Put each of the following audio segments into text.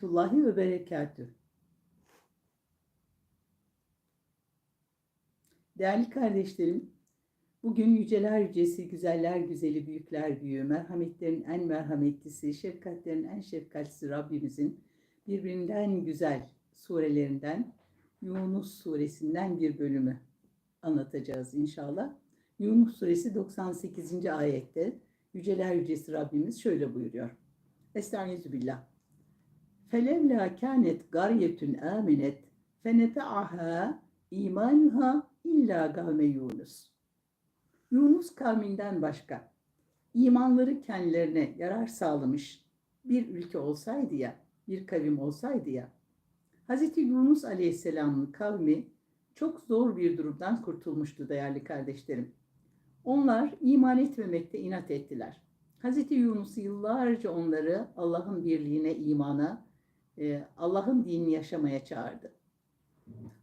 Tullahi ve berekatü. Değerli kardeşlerim, bugün yüceler yücesi, güzeller güzeli, büyükler büyüğü, merhametlerin en merhametlisi, şefkatlerin en şefkatlisi Rabbimizin birbirinden güzel surelerinden Yunus suresinden bir bölümü anlatacağız inşallah. Yunus suresi 98. ayette yüceler yücesi Rabbimiz şöyle buyuruyor. Estaizu Felevla kânet garyetün âmenet fenete'ahâ imanuha illa gavme Yunus. Yunus kavminden başka imanları kendilerine yarar sağlamış bir ülke olsaydı ya, bir kavim olsaydı ya, Hz. Yunus Aleyhisselam'ın kavmi çok zor bir durumdan kurtulmuştu değerli kardeşlerim. Onlar iman etmemekte inat ettiler. Hz. Yunus yıllarca onları Allah'ın birliğine, imana, e, Allah'ın dinini yaşamaya çağırdı.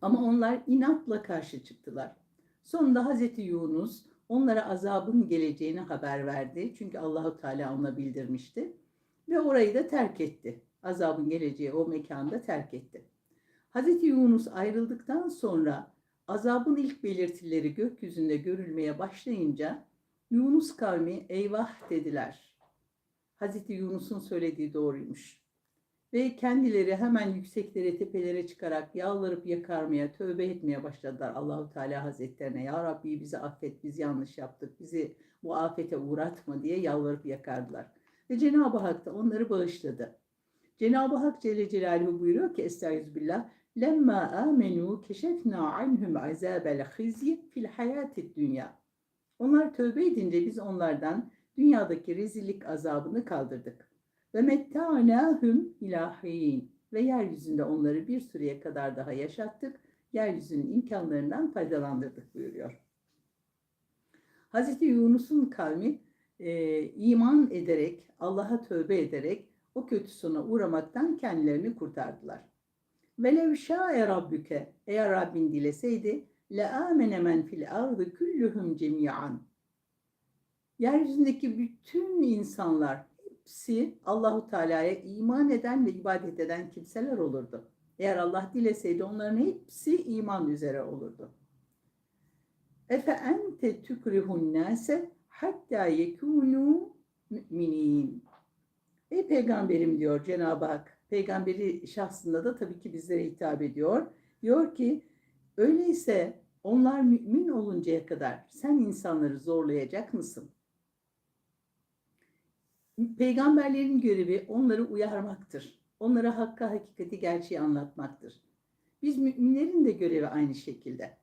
Ama onlar inatla karşı çıktılar. Sonunda Hazreti Yunus onlara azabın geleceğini haber verdi. Çünkü Allahu Teala ona bildirmişti ve orayı da terk etti. Azabın geleceği o mekanda terk etti. Hazreti Yunus ayrıldıktan sonra azabın ilk belirtileri gökyüzünde görülmeye başlayınca Yunus kavmi eyvah dediler. Hazreti Yunus'un söylediği doğruymuş. Ve kendileri hemen yükseklere, tepelere çıkarak yalvarıp yakarmaya, tövbe etmeye başladılar Allahu Teala Hazretlerine. Ya Rabbi bizi affet, biz yanlış yaptık, bizi bu afete uğratma diye yalvarıp yakardılar. Ve Cenab-ı Hak da onları bağışladı. Cenab-ı Hak Celle Celaluhu buyuruyor ki Estağfirullah lemma amenu keşefna anhum azabel hizyi fil hayatid dünya. Onlar tövbe edince biz onlardan dünyadaki rezillik azabını kaldırdık. Ve metta'nâhum ilahin. Ve yeryüzünde onları bir süreye kadar daha yaşattık. Yeryüzünün imkanlarından faydalandırdık buyuruyor. Hazreti Yunus'un kavmi e, iman ederek, Allah'a tövbe ederek o kötü sona uğramaktan kendilerini kurtardılar. Velev şa'e rabbüke eğer Rabbin dileseydi le amene men fil ardı kulluhum cemiyan. Yeryüzündeki bütün insanlar hepsi Allahu Teala'ya iman eden ve ibadet eden kimseler olurdu. Eğer Allah dileseydi onların hepsi iman üzere olurdu. Efe ente tükrihun nase hatta yekunu müminin. Ey peygamberim diyor Cenab-ı Hak. Peygamberi şahsında da tabii ki bizlere hitap ediyor. Diyor ki öyleyse onlar mümin oluncaya kadar sen insanları zorlayacak mısın? Peygamberlerin görevi onları uyarmaktır. Onlara hakka, hakikati, gerçeği anlatmaktır. Biz müminlerin de görevi aynı şekilde.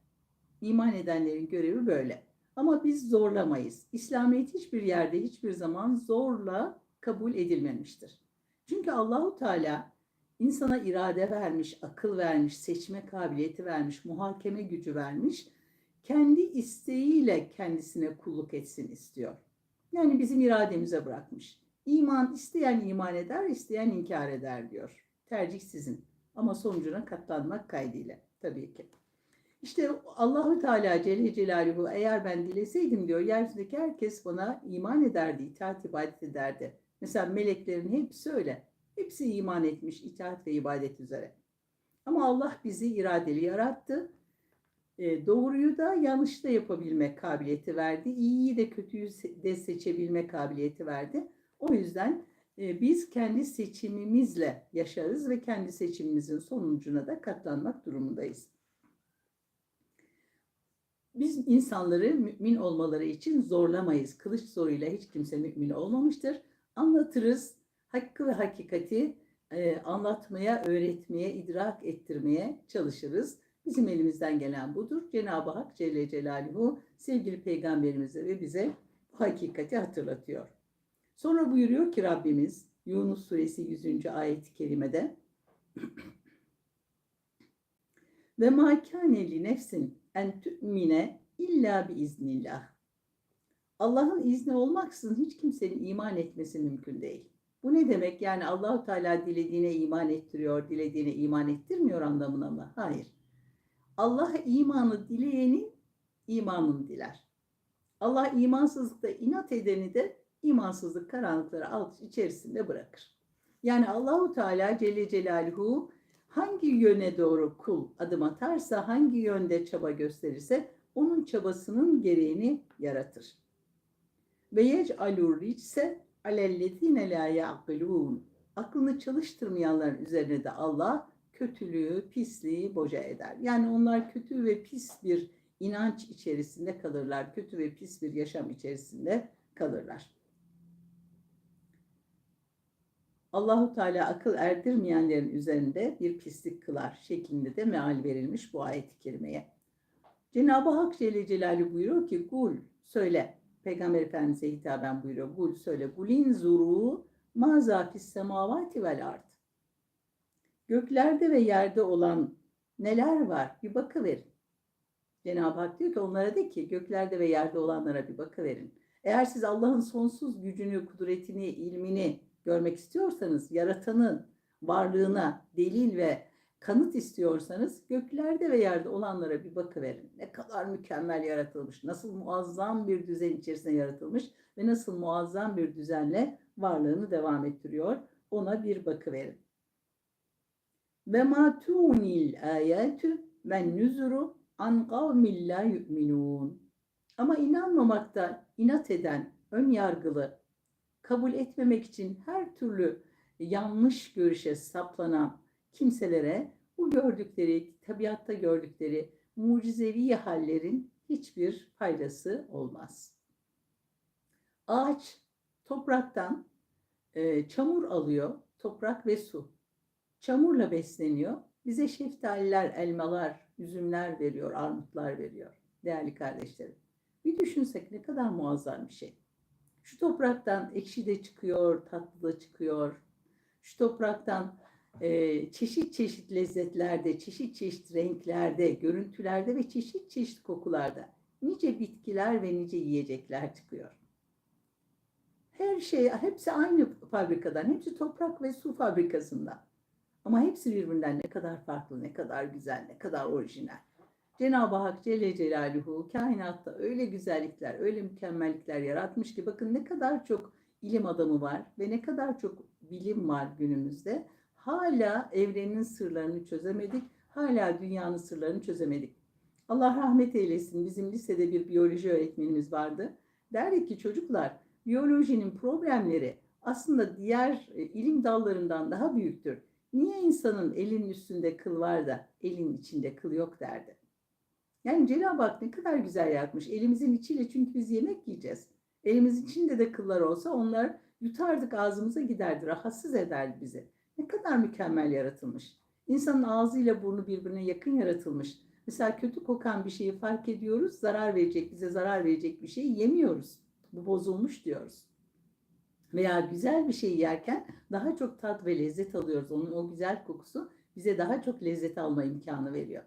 İman edenlerin görevi böyle. Ama biz zorlamayız. İslamiyet hiçbir yerde hiçbir zaman zorla kabul edilmemiştir. Çünkü Allahu Teala insana irade vermiş, akıl vermiş, seçme kabiliyeti vermiş, muhakeme gücü vermiş. Kendi isteğiyle kendisine kulluk etsin istiyor. Yani bizim irademize bırakmış. İman isteyen iman eder, isteyen inkar eder diyor. Tercih sizin. Ama sonucuna katlanmak kaydıyla tabii ki. İşte Allahu Teala Celle Celaluhu eğer ben dileseydim diyor yeryüzündeki herkes bana iman ederdi, itaat ibadet ederdi. Mesela meleklerin hepsi öyle. Hepsi iman etmiş itaat ve ibadet üzere. Ama Allah bizi iradeli yarattı. E, doğruyu da yanlış da yapabilme kabiliyeti verdi. İyiyi de kötüyü de seçebilme kabiliyeti verdi. O yüzden e, biz kendi seçimimizle yaşarız ve kendi seçimimizin sonucuna da katlanmak durumundayız. Biz insanları mümin olmaları için zorlamayız. Kılıç zoruyla hiç kimse mümin olmamıştır. Anlatırız, hakkı ve hakikati e, anlatmaya, öğretmeye, idrak ettirmeye çalışırız. Bizim elimizden gelen budur. Cenab-ı Hak Celle Celaluhu sevgili peygamberimize ve bize bu hakikati hatırlatıyor. Sonra buyuruyor ki Rabbimiz Yunus suresi 100. ayet-i kerimede ve ma kâne nefsin en tü'mine illa bi iznillah. Allah'ın izni olmaksızın hiç kimsenin iman etmesi mümkün değil. Bu ne demek? Yani Allahu Teala dilediğine iman ettiriyor, dilediğine iman ettirmiyor anlamına mı? Hayır. Allah imanı dileyeni imanını diler. Allah imansızlıkta inat edeni de imansızlık karanlıkları alt içerisinde bırakır. Yani Allahu Teala Celle Celaluhu hangi yöne doğru kul adım atarsa, hangi yönde çaba gösterirse onun çabasının gereğini yaratır. Ve yec'alur ricse alellezine la ya'kilun. Aklını çalıştırmayanların üzerine de Allah kötülüğü, pisliği boca eder. Yani onlar kötü ve pis bir inanç içerisinde kalırlar. Kötü ve pis bir yaşam içerisinde kalırlar. Allahu Teala akıl erdirmeyenlerin üzerinde bir pislik kılar şeklinde de meal verilmiş bu ayet-i kerimeye. Cenab-ı Hak Celle Celaluhu buyuruyor ki kul söyle Peygamber Efendimiz'e hitaben buyuruyor. Kul söyle. Kulin zuru maza fis semavati vel ard. Göklerde ve yerde olan neler var bir bakıverin. Cenab-ı Hak diyor ki onlara de ki göklerde ve yerde olanlara bir bakıverin. Eğer siz Allah'ın sonsuz gücünü, kudretini, ilmini görmek istiyorsanız, yaratanın varlığına delil ve kanıt istiyorsanız göklerde ve yerde olanlara bir bakıverin. Ne kadar mükemmel yaratılmış, nasıl muazzam bir düzen içerisinde yaratılmış ve nasıl muazzam bir düzenle varlığını devam ettiriyor. Ona bir bakıverin. Ve ma tunil ayatü ve nüzuru an kavmin la yu'minun. Ama inanmamakta inat eden, ön yargılı, kabul etmemek için her türlü yanlış görüşe saplanan kimselere bu gördükleri, tabiatta gördükleri mucizevi hallerin hiçbir faydası olmaz. Ağaç topraktan e, çamur alıyor, toprak ve su. Çamurla besleniyor. Bize şeftaliler, elmalar, üzümler veriyor, armutlar veriyor. Değerli kardeşlerim. Bir düşünsek ne kadar muazzam bir şey. Şu topraktan ekşi de çıkıyor, tatlı da çıkıyor. Şu topraktan e, çeşit çeşit lezzetlerde, çeşit çeşit renklerde, görüntülerde ve çeşit çeşit kokularda nice bitkiler ve nice yiyecekler çıkıyor. Her şey, hepsi aynı fabrikadan, hepsi toprak ve su fabrikasından. Ama hepsi birbirinden ne kadar farklı, ne kadar güzel, ne kadar orijinal. Cenab-ı Hak Celle Celaluhu kainatta öyle güzellikler, öyle mükemmellikler yaratmış ki bakın ne kadar çok ilim adamı var ve ne kadar çok bilim var günümüzde. Hala evrenin sırlarını çözemedik, hala dünyanın sırlarını çözemedik. Allah rahmet eylesin bizim lisede bir biyoloji öğretmenimiz vardı. Derdi ki çocuklar biyolojinin problemleri aslında diğer e, ilim dallarından daha büyüktür. Niye insanın elinin üstünde kıl var da elin içinde kıl yok derdi. Yani Cenab-ı Hak ne kadar güzel yapmış. Elimizin içiyle çünkü biz yemek yiyeceğiz. Elimizin içinde de kıllar olsa onlar yutardık ağzımıza giderdi, rahatsız ederdi bizi. Ne kadar mükemmel yaratılmış. İnsanın ağzıyla burnu birbirine yakın yaratılmış. Mesela kötü kokan bir şeyi fark ediyoruz, zarar verecek, bize zarar verecek bir şeyi yemiyoruz. Bu bozulmuş diyoruz. Veya güzel bir şey yerken daha çok tat ve lezzet alıyoruz. Onun o güzel kokusu bize daha çok lezzet alma imkanı veriyor.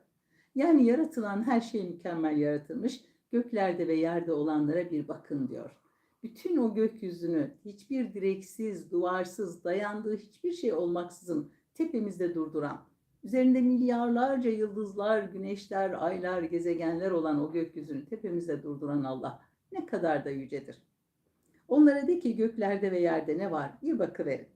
Yani yaratılan her şey mükemmel yaratılmış. Göklerde ve yerde olanlara bir bakın diyor. Bütün o gökyüzünü hiçbir direksiz, duvarsız, dayandığı hiçbir şey olmaksızın tepemizde durduran, üzerinde milyarlarca yıldızlar, güneşler, aylar, gezegenler olan o gökyüzünü tepemizde durduran Allah ne kadar da yücedir. Onlara de ki göklerde ve yerde ne var bir bakıverin.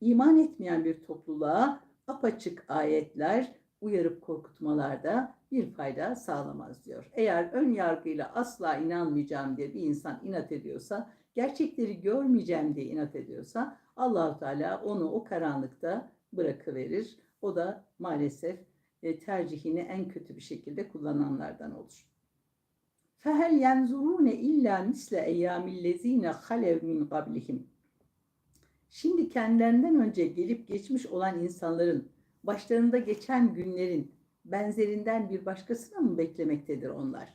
İman etmeyen bir topluluğa apaçık ayetler, uyarıp korkutmalarda bir fayda sağlamaz diyor. Eğer ön yargıyla asla inanmayacağım diye bir insan inat ediyorsa, gerçekleri görmeyeceğim diye inat ediyorsa Allahu Teala onu o karanlıkta bırakıverir. O da maalesef e, tercihini en kötü bir şekilde kullananlardan olur. Fehel yenzurune illa misle eyyamillezine halev min qablihim. Şimdi kendilerinden önce gelip geçmiş olan insanların başlarında geçen günlerin benzerinden bir başkasını mı beklemektedir onlar?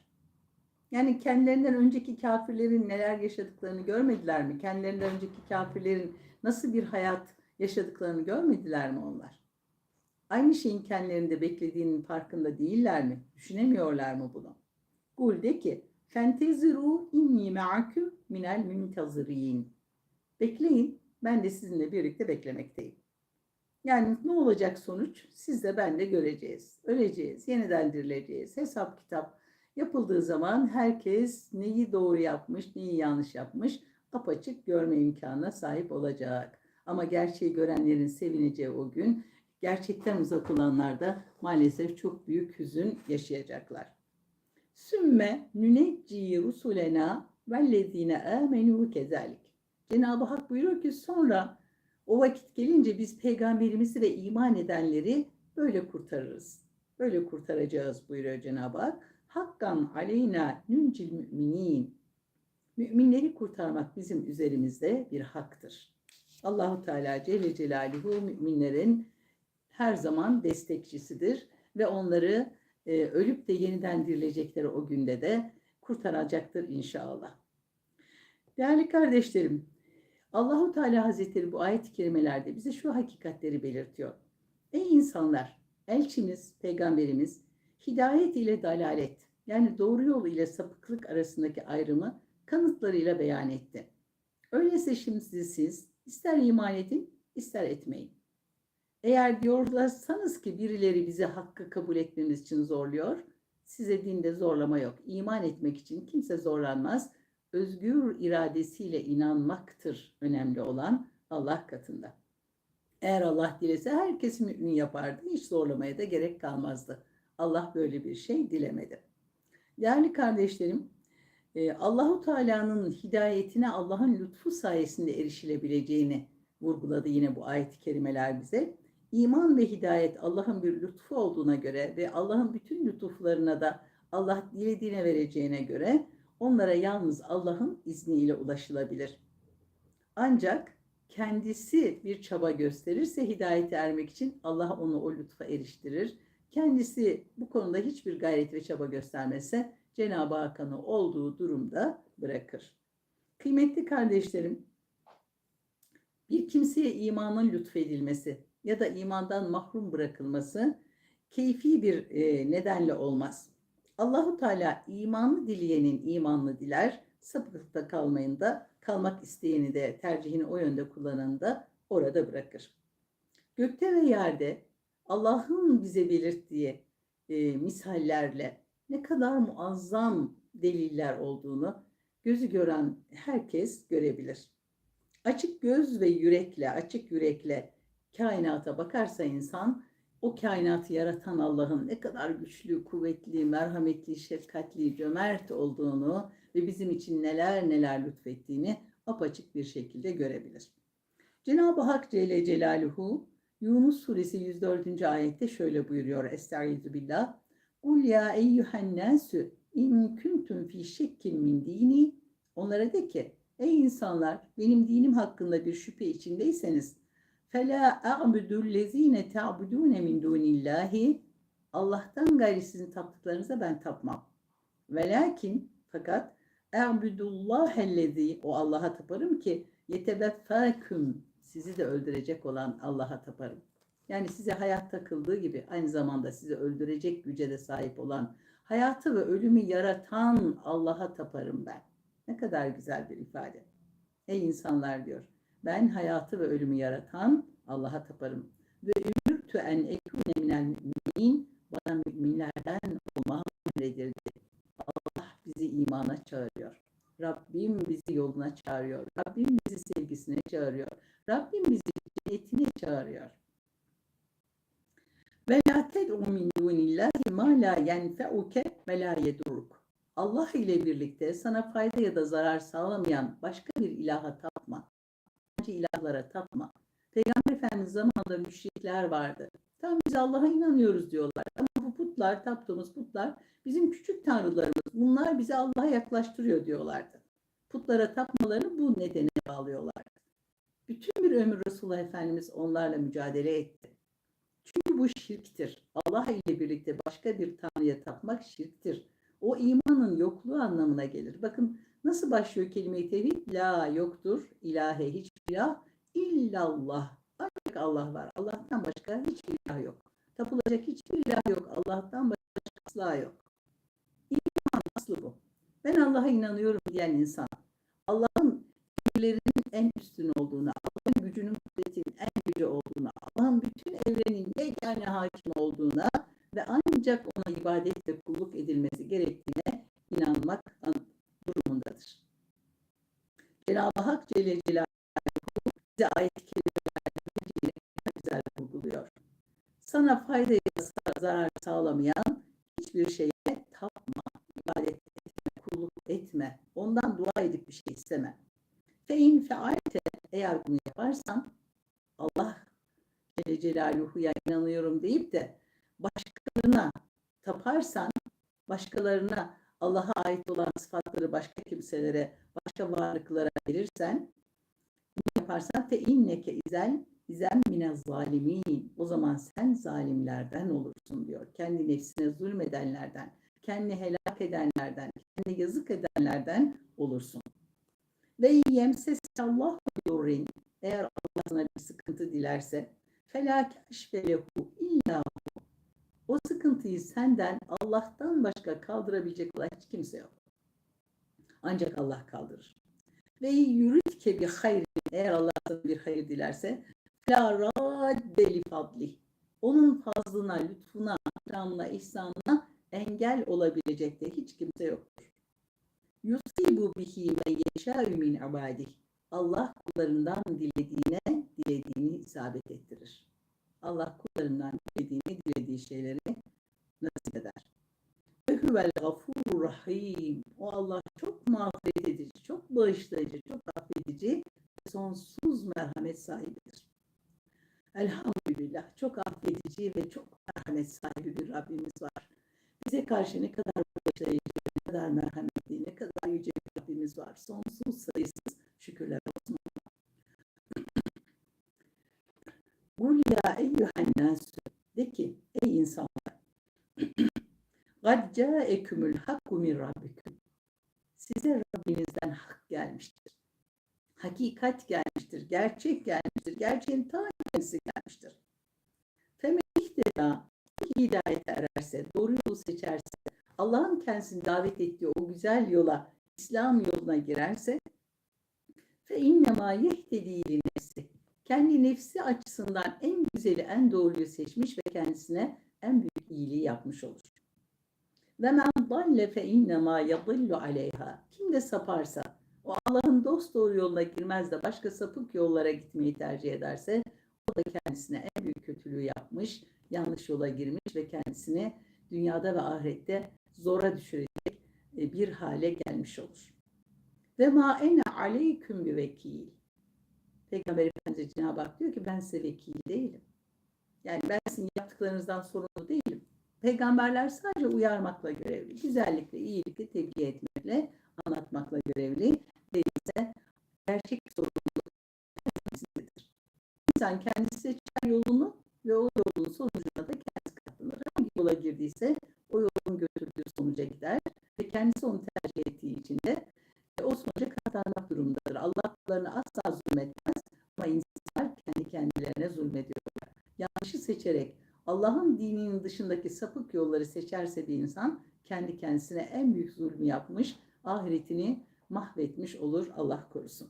Yani kendilerinden önceki kafirlerin neler yaşadıklarını görmediler mi? Kendilerinden önceki kafirlerin nasıl bir hayat yaşadıklarını görmediler mi onlar? Aynı şeyin kendilerinde beklediğinin farkında değiller mi? Düşünemiyorlar mı bunu? Kul de ki Fenteziru inni me'aküm minel müntazirin. Bekleyin, ben de sizinle birlikte beklemekteyim. Yani ne olacak sonuç? Siz de ben de göreceğiz. Öleceğiz, yeniden dirileceğiz. Hesap kitap yapıldığı zaman herkes neyi doğru yapmış, neyi yanlış yapmış apaçık görme imkanına sahip olacak. Ama gerçeği görenlerin sevineceği o gün gerçekten uzak olanlar da maalesef çok büyük hüzün yaşayacaklar. Sümme nünecci rusulena vellezine amenu kezalik. Cenab-ı Hak buyuruyor ki sonra o vakit gelince biz peygamberimizi ve iman edenleri böyle kurtarırız. Böyle kurtaracağız buyuruyor Cenab-ı Hak. Hakkan aleyna nüncil müminin. Müminleri kurtarmak bizim üzerimizde bir haktır. Allahu Teala Celle Celaluhu müminlerin her zaman destekçisidir ve onları e, ölüp de yeniden dirilecekleri o günde de kurtaracaktır inşallah. Değerli kardeşlerim, Allahu Teala Hazretleri bu ayet-i kerimelerde bize şu hakikatleri belirtiyor. Ey insanlar, elçimiz, peygamberimiz hidayet ile dalalet yani doğru yol ile sapıklık arasındaki ayrımı kanıtlarıyla beyan etti. Öyleyse şimdi siz ister iman edin, ister etmeyin. Eğer diyorlarsanız ki birileri bizi hakkı kabul etmemiz için zorluyor, size dinde zorlama yok. İman etmek için kimse zorlanmaz. Özgür iradesiyle inanmaktır önemli olan Allah katında. Eğer Allah dilese herkes mümin yapardı. Hiç zorlamaya da gerek kalmazdı. Allah böyle bir şey dilemedi. Değerli kardeşlerim, e, Allahu Teala'nın hidayetine Allah'ın lütfu sayesinde erişilebileceğini vurguladı yine bu ayet-i kerimeler bize. İman ve hidayet Allah'ın bir lütfu olduğuna göre ve Allah'ın bütün lütuflarına da Allah dilediğine vereceğine göre onlara yalnız Allah'ın izniyle ulaşılabilir. Ancak kendisi bir çaba gösterirse hidayete ermek için Allah onu o lütfa eriştirir. Kendisi bu konuda hiçbir gayret ve çaba göstermezse Cenab-ı Hakan'ı olduğu durumda bırakır. Kıymetli kardeşlerim, bir kimseye imanın lütfedilmesi ya da imandan mahrum bırakılması keyfi bir e, nedenle olmaz. Allahu Teala imanlı dileyenin imanlı diler, sapıklıkta kalmayın da kalmak isteyeni de tercihini o yönde kullananı da orada bırakır. Gökte ve yerde Allah'ın bize belirttiği e, misallerle ne kadar muazzam deliller olduğunu gözü gören herkes görebilir. Açık göz ve yürekle, açık yürekle kainata bakarsa insan o kainatı yaratan Allah'ın ne kadar güçlü, kuvvetli, merhametli, şefkatli, cömert olduğunu ve bizim için neler neler lütfettiğini apaçık bir şekilde görebilir. Cenab-ı Hak Celle Celaluhu Yunus suresi 104. ayette şöyle buyuruyor. Estaizu billah. Kul ya eyyühen nasü in kuntum fi şekkin min dini. Onlara de ki ey insanlar benim dinim hakkında bir şüphe içindeyseniz Fela a'budu lezine ta'budune min dunillahi Allah'tan gayri sizin taptıklarınıza ben tapmam. Velakin fakat a'budullahe lezi o Allah'a taparım ki yetebeffâküm sizi de öldürecek olan Allah'a taparım. Yani size hayat takıldığı gibi aynı zamanda sizi öldürecek güce de sahip olan hayatı ve ölümü yaratan Allah'a taparım ben. Ne kadar güzel bir ifade. Ey insanlar diyor. Ben hayatı ve ölümü yaratan Allah'a taparım. Ve ümürtü en ekune minel müminin bana müminlerden olmamı emredildi. Allah bizi imana çağırıyor. Rabbim bizi yoluna çağırıyor. Rabbim bizi sevgisine çağırıyor. Rabbim bizi cennetine çağırıyor. Ve la ted'u min dunillahi ma la yenfe'uke ve la yeduruk. Allah ile birlikte sana fayda ya da zarar sağlamayan başka bir ilaha tapma. İlahlara tapma. Peygamber Efendimiz zamanında müşrikler vardı. Tam biz Allah'a inanıyoruz diyorlar. Ama bu putlar, taptığımız putlar bizim küçük tanrılarımız. Bunlar bizi Allah'a yaklaştırıyor diyorlardı. Putlara tapmaları bu nedene bağlıyorlardı. Bütün bir ömür Resulullah Efendimiz onlarla mücadele etti. Çünkü bu şirktir. Allah ile birlikte başka bir tanrıya tapmak şirktir. O imanın yokluğu anlamına gelir. Bakın nasıl başlıyor kelime-i tevhid? La yoktur, ilahe hiçbir ilah, illallah. Ancak Allah var. Allah'tan başka hiçbir ilah yok. Tapılacak hiçbir ilah yok. Allah'tan başka asla yok. İman aslı bu. Ben Allah'a inanıyorum diyen insan, Allah'ın emirlerinin en üstün olduğunu, Allah'ın gücünün kudretinin en gücü olduğunu, Allah'ın bütün evrenin yegane hakim olduğuna ve ancak ona ibadet ve kulluk edilmesi gerektiğine inanmak vardır. Cenab-ı Hak Celle Celaluhu bize ayet kelimelerle güzel vurguluyor. Sana fayda ya zarar sağlamayan hiçbir şeye tapma, ibadet etme, kulluk etme. Ondan dua edip bir şey isteme. Fe in fealte eğer bunu yaparsan Allah Celle Celaluhu'ya inanıyorum deyip de başkalarına taparsan, başkalarına Allah'a ait olan sıfatları başka kimselere, başka varlıklara verirsen, bunu yaparsan fe inneke izel izem mine zalimin. O zaman sen zalimlerden olursun diyor. Kendi nefsine zulmedenlerden, kendi helak edenlerden, kendi yazık edenlerden olursun. Ve yemses Allah yurrin. Eğer Allah bir sıkıntı dilerse, felâ keşfe lehu illa o sıkıntıyı senden Allah'tan başka kaldırabilecek olan hiç kimse yok. Ancak Allah kaldırır. Ve yürütke bir hayır eğer Allah sana bir hayır dilerse la. Onun fazlına, lütfuna, ikramına, ihsanına engel olabilecek de hiç kimse yoktur. Yusibu bihi men yeşâ'ü min ibadih. Allah kullarından dilediğine dilediğini isabet ettirir. Allah kullarından dilediğini dilediği şeyleri nasip eder. Ve huvel gafurur rahim. O Allah çok mağfiret edici, çok bağışlayıcı, çok affedici, sonsuz merhamet sahibidir. Elhamdülillah çok affedici ve çok merhamet sahibi bir Rabbimiz var. Bize karşı ne kadar bağışlayıcı, ne kadar merhametli, ne kadar yüce bir Rabbimiz var. Sonsuz sayısız ya eyyühen nasü. De ki ey insanlar. Gad câekümül hakku min rabbiküm. Size Rabbinizden hak gelmiştir. Hakikat gelmiştir. Gerçek gelmiştir. Gerçeğin ta kendisi gelmiştir. Femen hidayet ererse, doğru yolu seçerse, Allah'ın kendisini davet ettiği o güzel yola, İslam yoluna girerse fe innema yehtedi. Kendi nefsi açısından en güzeli, en doğruyu seçmiş ve kendisine en büyük iyiliği yapmış olur. Ve men dalle fe innema yadillu aleyha. Kim de saparsa, o Allah'ın dost doğru yoluna girmez de başka sapık yollara gitmeyi tercih ederse, o da kendisine en büyük kötülüğü yapmış, yanlış yola girmiş ve kendisini dünyada ve ahirette zora düşürecek e, bir hale gelmiş olur. Ve ma ene aleyküm bir vekil. Peygamber Efendimiz Cenab-ı Hak diyor ki ben size vekil değilim. Yani ben sizin yaptıklarınızdan sorumlu değilim. Peygamberler sadece uyarmakla görevli. Güzellikle, iyilikle, tebliğ etmekle, anlatmakla görevli. Değilse gerçek sorumluluk kendisidir. İnsan kendisi seçer yolunu ve o yolun sonucuna da kendisi katlanır. Hangi yola girdiyse o yolun götürdüğü sonuca gider ve kendisi onu tercih ettiği için de o sonuca katlanmak durumundadır. Allah kullarını asla zulmetmez ama insanlar kendi kendilerine zulmediyorlar. Yanlışı seçerek Allah'ın dininin dışındaki sapık yolları seçerse bir insan kendi kendisine en büyük zulmü yapmış, ahiretini mahvetmiş olur Allah korusun.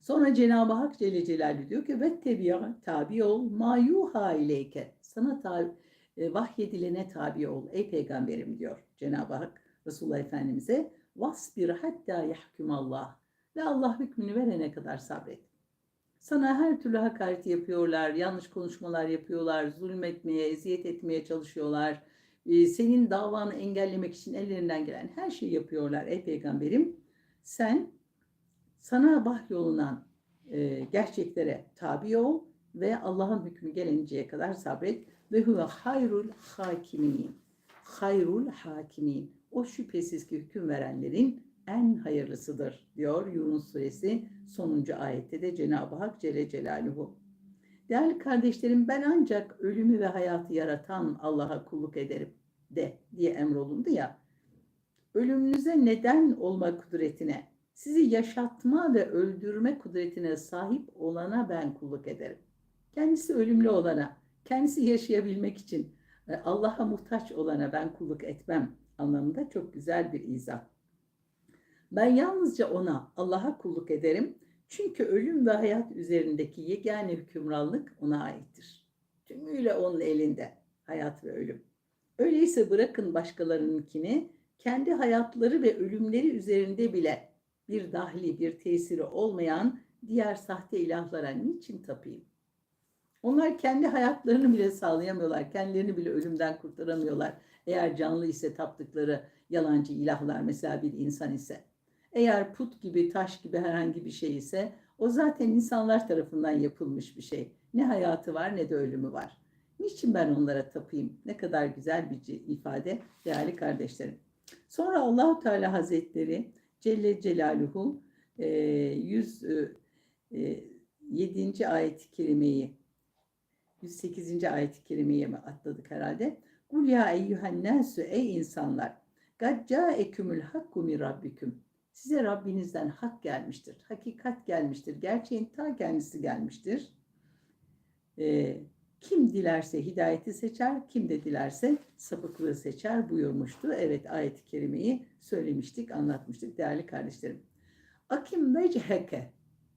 Sonra Cenab-ı Hak Celle Celaluhu diyor ki ve tebiya tabi ol ma yuha ileyke. Sana tabi, e, vahyedilene tabi ol ey peygamberim diyor Cenab-ı Hak Resulullah Efendimiz'e. Vasbir hatta yahkum Allah. Ve Allah hükmünü verene kadar sabret. Sana her türlü hakaret yapıyorlar, yanlış konuşmalar yapıyorlar, zulmetmeye, eziyet etmeye çalışıyorlar. Ee, senin davanı engellemek için ellerinden gelen her şeyi yapıyorlar ey peygamberim. Sen sana vahyolunan e, gerçeklere tabi ol ve Allah'ın hükmü gelinceye kadar sabret. Ve huve hayrul hakimin. Hayrul hakimin. O şüphesiz ki hüküm verenlerin en hayırlısıdır diyor Yunus suresi sonuncu ayette de Cenab-ı Hak Celle Celaluhu. Değerli kardeşlerim ben ancak ölümü ve hayatı yaratan Allah'a kulluk ederim de diye emrolundu ya. Ölümünüze neden olma kudretine, sizi yaşatma ve öldürme kudretine sahip olana ben kulluk ederim. Kendisi ölümlü olana, kendisi yaşayabilmek için e, Allah'a muhtaç olana ben kulluk etmem anlamında çok güzel bir izah. Ben yalnızca ona, Allah'a kulluk ederim. Çünkü ölüm ve hayat üzerindeki yegane hükümranlık ona aittir. Tümüyle onun elinde hayat ve ölüm. Öyleyse bırakın başkalarınınkini, kendi hayatları ve ölümleri üzerinde bile bir dahli, bir tesiri olmayan diğer sahte ilahlara niçin tapayım? Onlar kendi hayatlarını bile sağlayamıyorlar. Kendilerini bile ölümden kurtaramıyorlar. Eğer canlı ise taptıkları yalancı ilahlar mesela bir insan ise. Eğer put gibi, taş gibi herhangi bir şey ise o zaten insanlar tarafından yapılmış bir şey. Ne hayatı var ne de ölümü var. Niçin ben onlara tapayım? Ne kadar güzel bir ifade değerli kardeşlerim. Sonra Allahu Teala Hazretleri Celle Celaluhu 107. ayet-i kerimeyi 108. ayet-i kerimeye mi atladık herhalde? Kul ya eyyühen ey insanlar. Gad caekümül hakku rabbiküm. Size Rabbinizden hak gelmiştir. Hakikat gelmiştir. Gerçeğin ta kendisi gelmiştir. Ee, kim dilerse hidayeti seçer, kim de dilerse sapıklığı seçer buyurmuştu. Evet ayet-i kerimeyi söylemiştik, anlatmıştık değerli kardeşlerim. Akim vecheke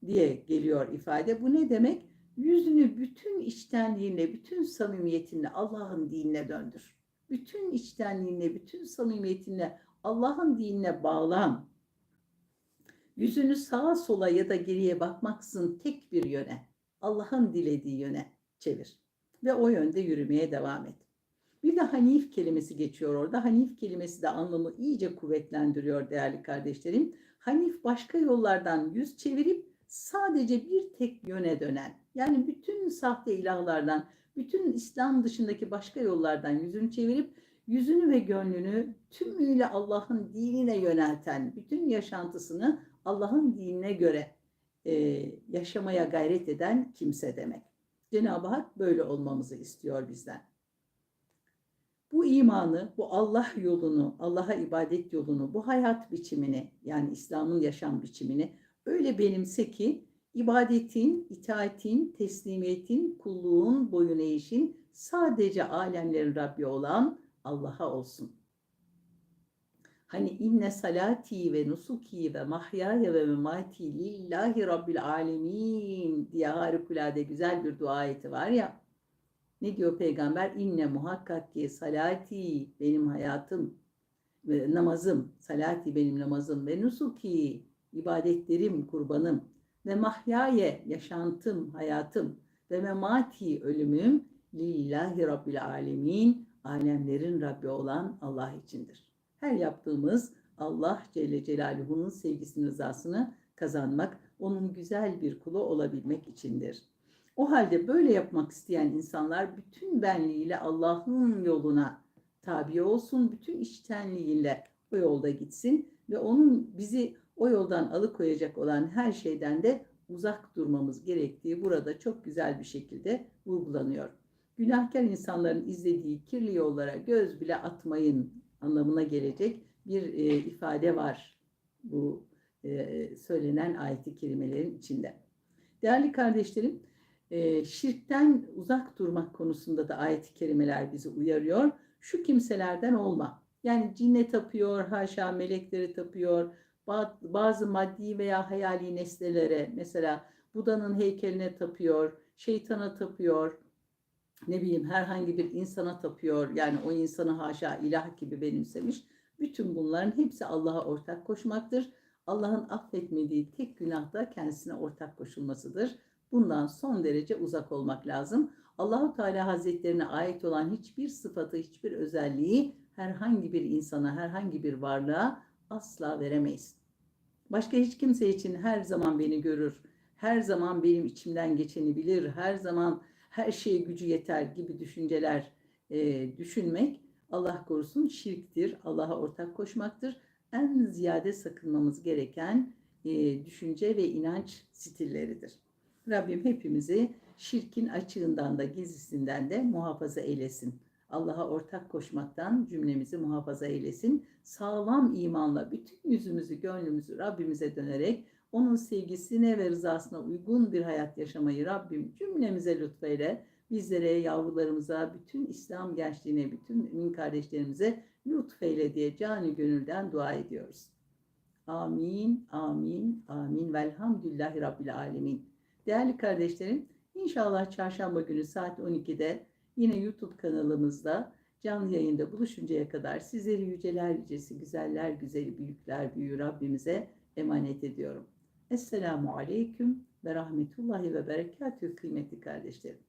diye geliyor ifade. Bu ne demek? Yüzünü bütün içtenliğinle, bütün samimiyetinle Allah'ın dinine döndür. Bütün içtenliğinle, bütün samimiyetinle Allah'ın dinine bağlan. Yüzünü sağa sola ya da geriye bakmaksızın tek bir yöne, Allah'ın dilediği yöne çevir. Ve o yönde yürümeye devam et. Bir de hanif kelimesi geçiyor orada. Hanif kelimesi de anlamı iyice kuvvetlendiriyor değerli kardeşlerim. Hanif başka yollardan yüz çevirip sadece bir tek yöne dönen. Yani bütün sahte ilahlardan, bütün İslam dışındaki başka yollardan yüzünü çevirip yüzünü ve gönlünü tümüyle Allah'ın dinine yönelten, bütün yaşantısını Allah'ın dinine göre e, yaşamaya gayret eden kimse demek. Cenab-ı Hak böyle olmamızı istiyor bizden. Bu imanı, bu Allah yolunu, Allah'a ibadet yolunu, bu hayat biçimini yani İslam'ın yaşam biçimini öyle benimse ki ibadetin, itaatin, teslimiyetin, kulluğun, boyun eğişin sadece alemlerin Rabbi olan Allah'a olsun. Hani inne salati ve nusuki ve mahyaya ve memati lillahi rabbil alemin diye harikulade güzel bir dua eti var ya. Ne diyor peygamber? İnne muhakkak ki salati benim hayatım namazım, salati benim namazım ve nusuki ibadetlerim, kurbanım ve mahyaye yaşantım, hayatım ve memati ölümüm lillahi rabbil alemin alemlerin Rabbi olan Allah içindir. Her yaptığımız Allah Celle Celaluhu'nun sevgisini, rızasını kazanmak, onun güzel bir kulu olabilmek içindir. O halde böyle yapmak isteyen insanlar bütün benliğiyle Allah'ın yoluna tabi olsun, bütün içtenliğiyle o yolda gitsin ve onun bizi o yoldan alıkoyacak olan her şeyden de uzak durmamız gerektiği burada çok güzel bir şekilde vurgulanıyor. Günahkar insanların izlediği kirli yollara göz bile atmayın anlamına gelecek bir e, ifade var bu e, söylenen ayeti kelimelerin içinde. Değerli kardeşlerim, e, şirkten uzak durmak konusunda da ayet-i kerimeler bizi uyarıyor. Şu kimselerden olma. Yani cinne tapıyor, haşa melekleri tapıyor, bazı maddi veya hayali nesnelere mesela Buda'nın heykeline tapıyor, şeytana tapıyor, ne bileyim herhangi bir insana tapıyor yani o insanı haşa ilah gibi benimsemiş. Bütün bunların hepsi Allah'a ortak koşmaktır. Allah'ın affetmediği tek günah da kendisine ortak koşulmasıdır. Bundan son derece uzak olmak lazım. Allahu Teala Hazretlerine ait olan hiçbir sıfatı, hiçbir özelliği herhangi bir insana, herhangi bir varlığa asla veremeyiz. Başka hiç kimse için her zaman beni görür, her zaman benim içimden geçeni bilir, her zaman her şeye gücü yeter gibi düşünceler e, düşünmek Allah korusun şirktir, Allah'a ortak koşmaktır. En ziyade sakınmamız gereken e, düşünce ve inanç stilleridir. Rabbim hepimizi şirkin açığından da gizlisinden de muhafaza eylesin. Allah'a ortak koşmaktan cümlemizi muhafaza eylesin. Sağlam imanla bütün yüzümüzü, gönlümüzü Rabbimize dönerek onun sevgisine ve rızasına uygun bir hayat yaşamayı Rabbim cümlemize lütfeyle, bizlere, yavrularımıza, bütün İslam gençliğine, bütün mümin kardeşlerimize lütfeyle diye cani gönülden dua ediyoruz. Amin, amin, amin. Velhamdülillahi Rabbil Alemin. Değerli kardeşlerim, inşallah çarşamba günü saat 12'de yine YouTube kanalımızda canlı yayında buluşuncaya kadar sizleri yüceler yücesi, güzeller güzeli, büyükler büyüğü Rabbimize emanet ediyorum. Esselamu Aleyküm ve Rahmetullahi ve Berekatühü kıymetli kardeşlerim.